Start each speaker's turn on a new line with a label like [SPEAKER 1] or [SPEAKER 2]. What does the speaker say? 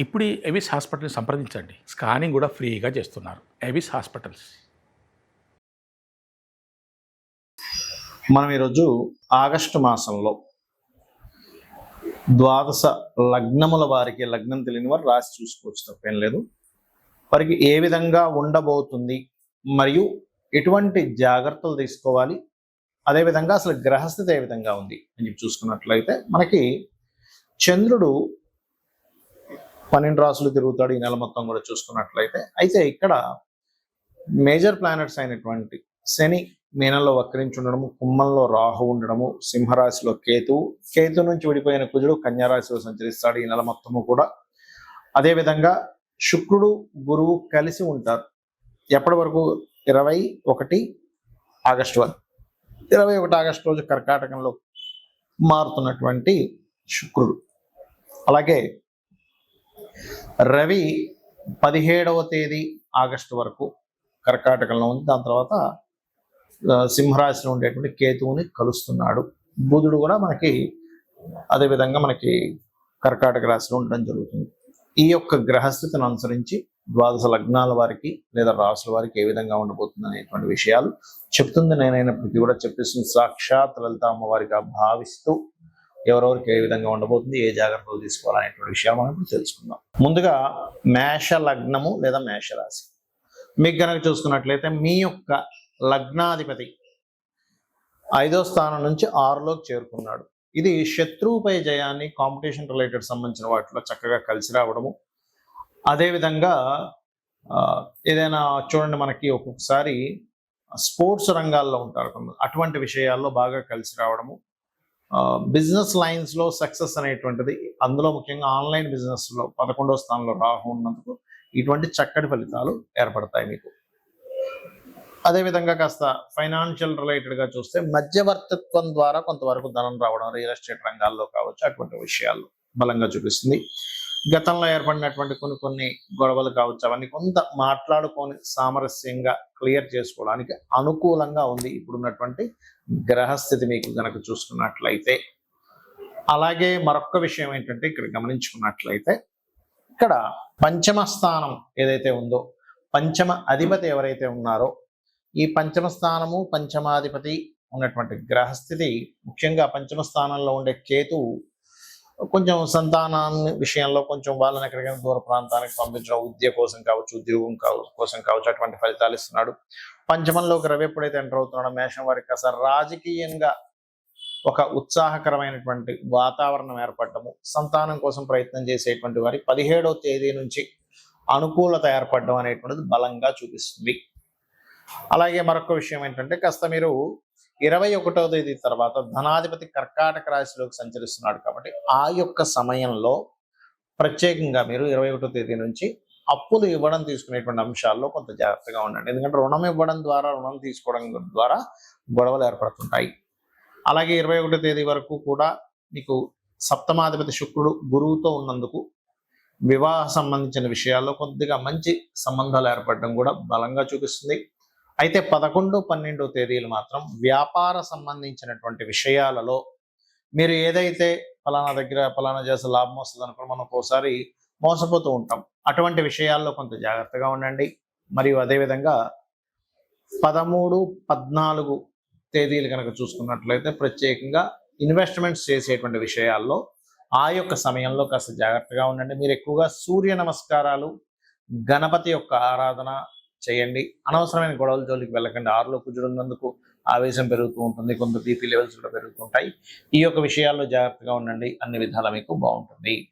[SPEAKER 1] ఇప్పుడు ఎవిస్ హాస్పిటల్ని సంప్రదించండి. స్కానింగ్ కూడా ఫ్రీగా చేస్తున్నారు. Avis hospitals.
[SPEAKER 2] మనం ఈరోజు ఆగస్టు మాసంలో ద్వాదశ లగ్నముల వారికి లగ్నం తెలియని వారు రాసి చూసుకోవచ్చు తప్పేం లేదు. వారికి ఏ విధంగా ఉండబోతుంది మరియు ఎటువంటి జాగ్రత్తలు తీసుకోవాలి అదేవిధంగా అసలు గ్రహస్థితి ఏ విధంగా ఉంది అని చెప్పి చూసుకున్నట్లయితే మనకి చంద్రుడు పన్నెండు రాసులు తిరుగుతాడు ఈ నెల మొత్తం కూడా చూసుకున్నట్లయితే. అయితే ఇక్కడ మేజర్ ప్లానెట్స్ అయినటువంటి శని మీనంలో వక్రించి ఉండడము కుమ్మంలో రాహు ఉండడము సింహరాశిలో కేతు కేతు నుంచి విడిపోయిన కుజుడు కన్యారాశిలో సంచరిస్తాడు ఈ నెల మొత్తము కూడా. అదేవిధంగా శుక్రుడు గురువు కలిసి ఉంటారు. ఎప్పటి వరకు? ఇరవై ఒకటి ఆగస్టు వరకు. ఇరవై ఒకటి ఆగస్టు రోజు కర్కాటకంలో మారుతున్నటువంటి శుక్రుడు. అలాగే రవి పదిహేడవ తేదీ ఆగస్టు వరకు కర్కాటకంలో ఉంది. దాని తర్వాత సింహరాశిలో ఉండేటువంటి కేతువుని కలుస్తున్నాడు. బుధుడు కూడా మనకి అదేవిధంగా మనకి కర్కాటక రాశిలో ఉండడం జరుగుతుంది. ఈ యొక్క గ్రహస్థితిని అనుసరించి ద్వాదశ లగ్నాల వారికి లేదా రాసుల వారికి ఏ విధంగా ఉండబోతుంది అనేటువంటి విషయాలు చెప్తుంది. నేనైనప్పటికీ కూడా చెప్పిస్తుంది సాక్షాత్ లలిత అమ్మవారిగా భావిస్తూ ఎవరెవరికి ఏ విధంగా ఉండబోతుంది ఏ జాగ్రత్తలు తీసుకోవాలనేటువంటి విషయాలు మనం ఇప్పుడు తెలుసుకుందాం. ముందుగా మేష లగ్నము లేదా మేషరాశి మీకు కనుక చూసుకున్నట్లయితే మీ యొక్క లగ్నాధిపతి ఐదో స్థానం నుంచి ఆరులోకి చేరుకున్నాడు. ఇది శత్రువుపై జయాన్ని కాంపిటీషన్ రిలేటెడ్ సంబంధించిన వాటిలో చక్కగా కలిసి రావడము. అదేవిధంగా ఏదైనా చూడండి మనకి ఒక్కొక్కసారి స్పోర్ట్స్ రంగాల్లో ఉంటారు అటువంటి విషయాల్లో బాగా కలిసి రావడము. బిజినెస్ లైన్స్లో సక్సెస్ అనేటువంటిది. అందులో ముఖ్యంగా ఆన్లైన్ బిజినెస్లో పదకొండో పదకొండవ స్థానంలో రాహు ఉన్నందుకు ఇటువంటి చక్కటి ఫలితాలు ఏర్పడతాయి మీకు. అదేవిధంగా కాస్త ఫైనాన్షియల్ రిలేటెడ్గా చూస్తే మధ్యవర్తిత్వం ద్వారా కొంతవరకు ధనం రావడం రియల్ ఎస్టేట్ రంగాల్లో కావచ్చు అటువంటి విషయాలు బలంగా చూపిస్తుంది. గతంలో ఏర్పడినటువంటి కొన్ని కొన్ని గొడవలు కావచ్చు అవన్నీ కొంత మాట్లాడుకొని సామరస్యంగా క్లియర్ చేసుకోవడానికి అనుకూలంగా ఉంది ఇప్పుడున్నటువంటి గ్రహస్థితి మీకు గనక చూసుకున్నట్లయితే. అలాగే మరొక విషయం ఏంటంటే ఇక్కడ గమనించుకున్నట్లయితే ఇక్కడ పంచమ స్థానం ఏదైతే ఉందో పంచమ అధిపతి ఎవరైతే ఉన్నారో ఈ పంచమ స్థానము పంచమాధిపతి ఉన్నటువంటి గ్రహస్థితి ముఖ్యంగా పంచమ స్థానంలో ఉండే కేతు కొంచెం సంతానాన్ని విషయంలో కొంచెం వాళ్ళని ఎక్కడికైనా దూర ప్రాంతానికి పంపించడం విద్య కోసం కావచ్చు ఉద్యోగం కోసం కావచ్చు అటువంటి ఫలితాలు ఇస్తున్నాడు. పంచమంలోకి రవి ఎప్పుడైతే ఎంటర్ అవుతున్నాడో మేషం వారికి అసలు రాజకీయంగా ఒక ఉత్సాహకరమైనటువంటి వాతావరణం ఏర్పడటము సంతానం కోసం ప్రయత్నం చేసేటువంటి వారి పదిహేడవ తేదీ నుంచి అనుకూలత ఏర్పడడం అనేటువంటిది బలంగా చూపిస్తుంది. అలాగే మరొక విషయం ఏంటంటే కాస్త మీరు ఇరవై ఒకటో తేదీ తర్వాత ధనాధిపతి కర్కాటక రాశిలోకి సంచరిస్తున్నాడు కాబట్టి ఆ యొక్క సమయంలో ప్రత్యేకంగా మీరు ఇరవై ఒకటో తేదీ నుంచి అప్పులు ఇవ్వడం తీసుకునేటువంటి అంశాల్లో కొంత జాగ్రత్తగా ఉండండి. ఎందుకంటే రుణం ఇవ్వడం ద్వారా రుణం తీసుకోవడం ద్వారా గొడవలు ఏర్పడుతుంటాయి. అలాగే ఇరవై ఒకటో తేదీ వరకు కూడా మీకు సప్తమాధిపతి శుక్రుడు గురువుతో ఉన్నందుకు వివాహ సంబంధించిన విషయాల్లో కొద్దిగా మంచి సంబంధాలు ఏర్పడడం కూడా బలంగా చూపిస్తుంది. అయితే పదకొండు పన్నెండు తేదీలు మాత్రం వ్యాపార సంబంధించినటువంటి విషయాలలో మీరు ఏదైతే ఫలానా దగ్గర ఫలానా చేస్తే లాభం వస్తుంది అనుకుని మనం ఒక్కోసారి మోసపోతూ ఉంటాం. అటువంటి విషయాల్లో కొంత జాగ్రత్తగా ఉండండి. మరియు అదేవిధంగా పదమూడు పద్నాలుగు తేదీలు కనుక చూసుకున్నట్లయితే ప్రత్యేకంగా ఇన్వెస్ట్మెంట్స్ చేసేటువంటి విషయాల్లో ఆ యొక్క సమయంలో కాస్త జాగ్రత్తగా ఉండండి. మీరు ఎక్కువగా సూర్య నమస్కారాలు గణపతి యొక్క ఆరాధన చేయండి. అనవసరమైన గొడవల జోలికి వెళ్ళకండి. ఆరులో కుజుడున్నందుకు ఆవేశం పెరుగుతూ ఉంటుంది. కొంత బీపీ లెవెల్స్ కూడా పెరుగుతుంటాయి. ఈ యొక్క విషయాల్లో జాగ్రత్తగా ఉండండి. అన్ని విధాలా మీకు బాగుంటుంది.